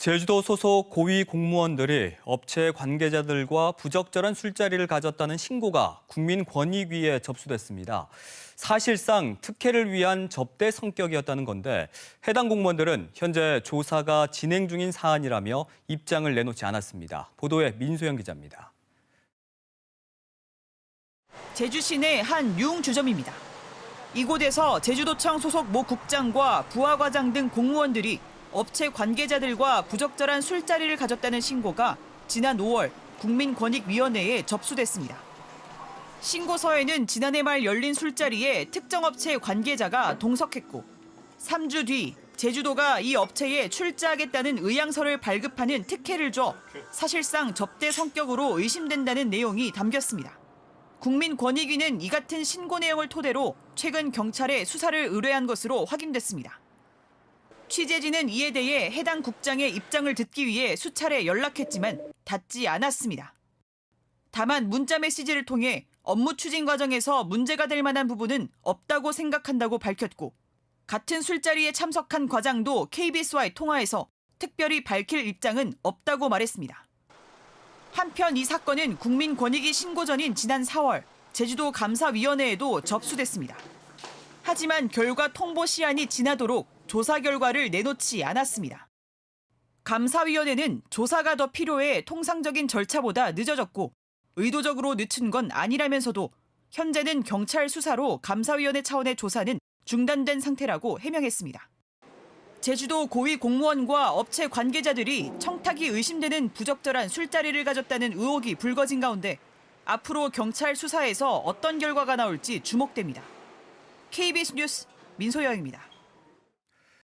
제주도 소속 고위 공무원들이 업체 관계자들과 부적절한 술자리를 가졌다는 신고가 국민권익위에 접수됐습니다. 사실상 특혜를 위한 접대 성격이었다는 건데 해당 공무원들은 현재 조사가 진행 중인 사안이라며 입장을 내놓지 않았습니다. 보도에 민소영 기자입니다. 제주 시내 한 유흥주점입니다. 이곳에서 제주도청 소속 모 국장과 부하과장 등 공무원들이 업체 관계자들과 부적절한 술자리를 가졌다는 신고가 지난 5월 국민권익위원회에 접수됐습니다. 신고서에는 지난해 말 열린 술자리에 특정 업체 관계자가 동석했고 3주 뒤 제주도가 이 업체에 출자하겠다는 의향서를 발급하는 특혜를 줘 사실상 접대 성격으로 의심된다는 내용이 담겼습니다. 국민권익위는 이 같은 신고 내용을 토대로 최근 경찰에 수사를 의뢰한 것으로 확인됐습니다. 취재진은 이에 대해 해당 국장의 입장을 듣기 위해 수차례 연락했지만 닿지 않았습니다. 다만 문자 메시지를 통해 업무 추진 과정에서 문제가 될 만한 부분은 없다고 생각한다고 밝혔고 같은 술자리에 참석한 과장도 KBS와의 통화에서 특별히 밝힐 입장은 없다고 말했습니다. 한편 이 사건은 국민권익위 신고 전인 지난 4월 제주도 감사위원회에도 접수됐습니다. 하지만 결과 통보 시한이 지나도록 조사 결과를 내놓지 않았습니다. 감사위원회는 조사가 더 필요해 통상적인 절차보다 늦어졌고 의도적으로 늦춘 건 아니라면서도 현재는 경찰 수사로 감사위원회 차원의 조사는 중단된 상태라고 해명했습니다. 제주도 고위 공무원과 업체 관계자들이 청탁이 의심되는 부적절한 술자리를 가졌다는 의혹이 불거진 가운데 앞으로 경찰 수사에서 어떤 결과가 나올지 주목됩니다. KBS 뉴스 민소영입니다.